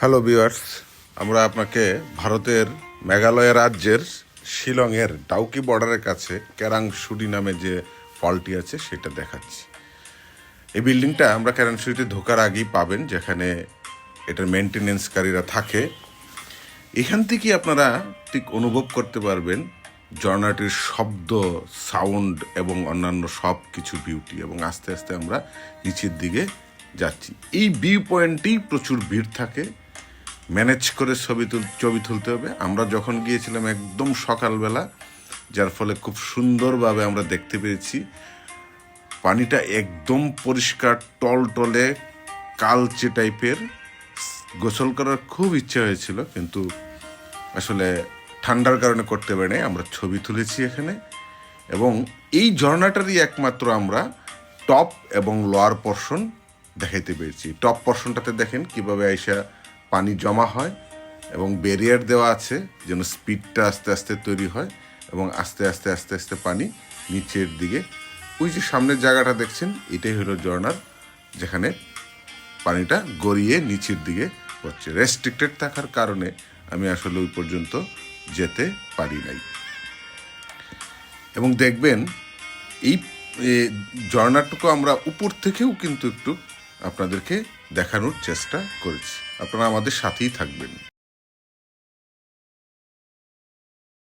Hello viewers আমরা আপনাকে ভারতের মেঘালয় রাজ্যের শিলংয়ের ডাউকি বর্ডারের কাছে ক্যারাংশুডি নামে যে ফলটি আছে সেটা দেখাচ্ছি। এই বিল্ডিংটা আমরা ক্যারাংশুডিতে ঢোকার আগেই পাবেন, যেখানে এটার মেনটেনেন্সকারীরা থাকে। এখান থেকে আপনারা ঠিক অনুভব করতে পারবেন ঝর্ণাটির শব্দ সাউন্ড এবং অন্যান্য সব কিছু বিউটি এবং আস্তে আস্তে আমরা নিচের দিকে যাচ্ছি। এই ভিউ পয়েন্টেই প্রচুর ভিড় থাকে। ম্যানেজ করে ছবি তুল, ছবি তুলতে হবে। আমরা যখন গিয়েছিলাম একদম সকালবেলা, যার ফলে খুব সুন্দরভাবে আমরা দেখতে পেয়েছি। পানিটা একদম পরিষ্কার টলটলে কালচে টাইপের। গোসল করার খুব ইচ্ছে হয়েছিল, কিন্তু আসলে ঠান্ডার কারণে করতে পারি নাই। আমরা ছবি তুলেছি এখানে। এবং এই ঝর্ণাটারই একমাত্র আমরা টপ এবং লোয়ার পর্শন দেখাইতে পেরেছি। টপ পর্শনটাতে দেখেন কীভাবে আইসা পানি জমা হয় এবং ব্যারিয়ার দেওয়া আছে যেন স্পিডটা আস্তে আস্তে তৈরি হয় এবং আস্তে আস্তে আস্তে আস্তে পানি নিচের দিকে। ওই যে সামনের জায়গাটা দেখছেন, এটাই হলো ঝর্ণার যেখানে পানিটা গড়িয়ে নিচের দিকে পড়ছে রেস্ট্রিক্টেড থাকার কারণে আমি আসলে ওই পর্যন্ত যেতে পারি নাই। এবং দেখবেন, এই ঝর্ণাটুকু আমরা উপর থেকেও কিন্তু একটু আপনাদেরকে দেখানোর চেষ্টা করেছি। আপনারা আমাদের সাথেই থাকবেন।